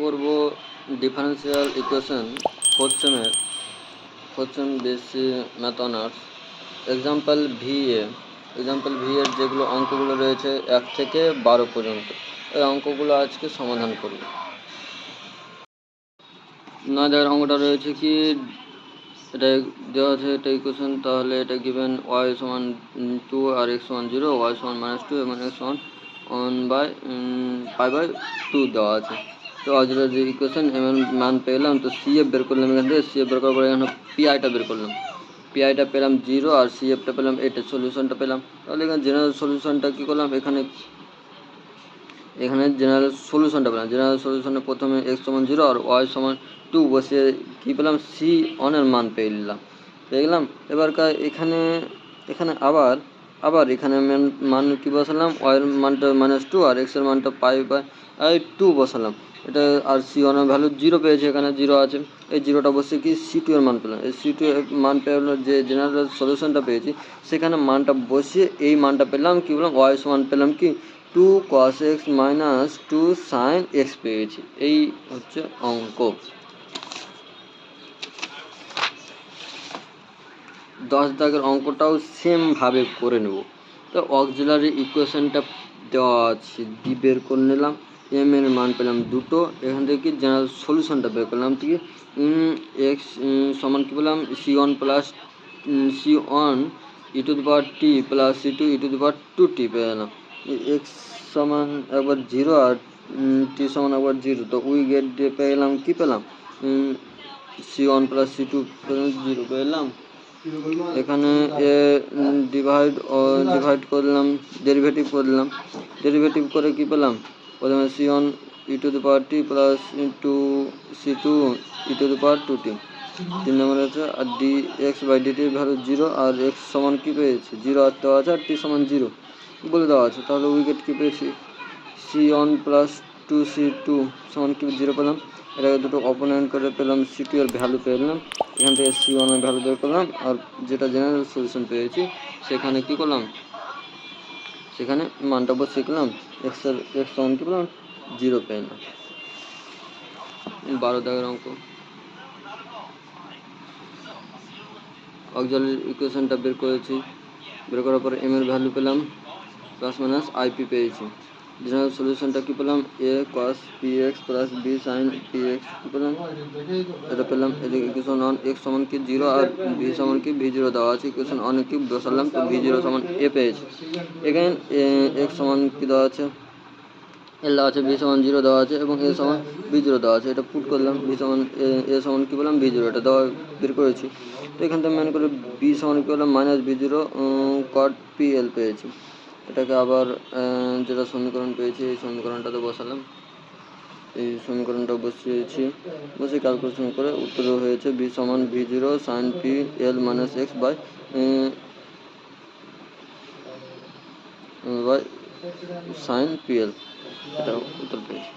করব differential equation fourth সেমের fourth sem বেসি math honours example V A example V এর যেগুলো অঙ্কগুলো রয়েছে এক থেকে বারো পর্যন্ত, এই অঙ্কগুলো আজকে সমাধান করব। না দেওয়ার অঙ্কটা রয়েছে কি? এটা দেওয়া আছে এটা ইকুয়েশন তাহলে এটা গিভেন ওয়াই সমান টু আর এক্স সমান জিরো ওয়াই সমান মাইনাস টু এবং এক্স সমান one by five by two দেওয়া আছে। তো অজরের যে ইকুয়েশন এম এর মান পেলাম তো সি এফ বের করলাম এখান থেকে। সি এফ বের করার পরে এখানে পিআইটা বের করলাম। পিআইটা পেলাম জিরো আর সি এফটা পেলাম এইটা সলিউশনটা পেলাম। তাহলে এখানে জেনারেল সলিউশনটা কী করলাম? এখানে এখানে জেনারেল সলিউশনটা পেলাম। জেনারেল সলিউশনে প্রথমে এক্স সমান জিরো আর ওয়াই সমান টু বসিয়ে কী পেলাম? সি অনের মান পেয়ে নিলাম। পেয়ে গেলাম। এবার কা- এখানে এখানে আবার আবার এখানে মান মান কী বসালাম? ওয়াইয়ের মানটা মাইনাস টু আর এক্সের মানটা পাই বাই টু বসালাম। এটা আর সি ওয়ানের ভ্যালু জিরো পেয়েছে, এখানে জিরো আছে। এই জিরোটা বসে কি সি টু এর মান পেলাম? এই সি টু এর মান পেলাম যে জেনারেল সলিউশনটা পেয়েছি, সেখানে মানটা বসিয়ে এই মানটা পেলাম কি বললাম? ওয়াই সমান পেলাম কি? Two cos X minus two sine X পেয়েছি। এই হচ্ছে অঙ্ক। দশ দাগের অঙ্কটাও সেমভাবে করে নেব। তো অক্সিলারি ইকুয়েশনটা দেওয়া আছে ডি বের করে নিলাম। এম এর মান পেলাম দুটো, এখান থেকে জেনারেল সলিউশনটা বের করলাম, ঠিক এক্স সমান কী পেলাম? C one plus C one E two the power T plus C two E two the power two T পেয়ে গেলাম। এক্স সমান একবার জিরো আর টি সমান একবার জিরো তো উই গেট দিয়ে পেলাম কী পেলাম? C one plus C two zero পেলাম এখানে এ ডিভাইড ডিভাইড করলাম ডেরিভেটিভ করলাম ডেরিভেটিভ করে কী পেলাম? প্রথমে C one, E two the power T plus two, C two, E two the power two T. তিন নম্বর আছে আর ডি এক্স বাই ডিটির ভ্যালু জিরো, আর এক্স সমান কি পেয়েছে? জিরো আর দেওয়া আছে, আর টি সমান জিরো। বলে দেওয়া আছে, তাহলে উইকেট কি পেয়েছি? C one plus two, C two সমান কি? জিরো পেলাম। এটাকে দুটো অপোনেন্ট করে পেলাম, সি টু এর ভ্যালু পেলাম এখান থেকে সি ওয়ানের ভ্যালু বের করলাম, আর যেটা জেনারেল সলিউশন পেয়েছি, সেখানে কি করলাম? সেখানে মানটা বসিয়ে শিখলাম এক্স সমান কি পেলাম জিরো পেলাম বারো দাগের অঙ্ক। অক্সালের ইকুয়েশনটা বের করেছি। বের করার পরে এম এর ভ্যালু পেলাম প্লাস মাইনাস আইপি পেয়েছি। জেনারেল সলিউশনটা কি পেলাম? A cos P X plus B sine P X কি পেলাম? এটা পেলাম এদিকে ইকুয়েশন ওয়ান এক্স সমান কি জিরো আর ভি সমান কি ভি জিরো দেওয়া আছে। ইকুয়েশন ওয়ান কি বসালাম, তো ভি জিরো সমান এ পেয়েছি। এখানে এক্স সমান কি দেওয়া আছে? এল দেওয়া আছে ভি সমান জিরো দেওয়া আছে এবং এ সমান বি জিরো দেওয়া আছে। এটা পুট করলাম ভি সমান এ সমান কি বললাম বি জিরো এটা দেওয়া বের করেছি। তো এখান থেকে মেন করে বি সমান কি বললাম minus B zero cot P L পেয়েছি। এটাকে আবার যেটা সমীকরণ পেয়েছি, এই সমীকরণটাতে বসালাম। এই সমীকরণটা বসিয়েছি। বসে ক্যালকুলেশন করে উত্তর হয়েছে বি সমান V zero sine P L minus X by by sine P L এটা উত্তর পেয়েছি।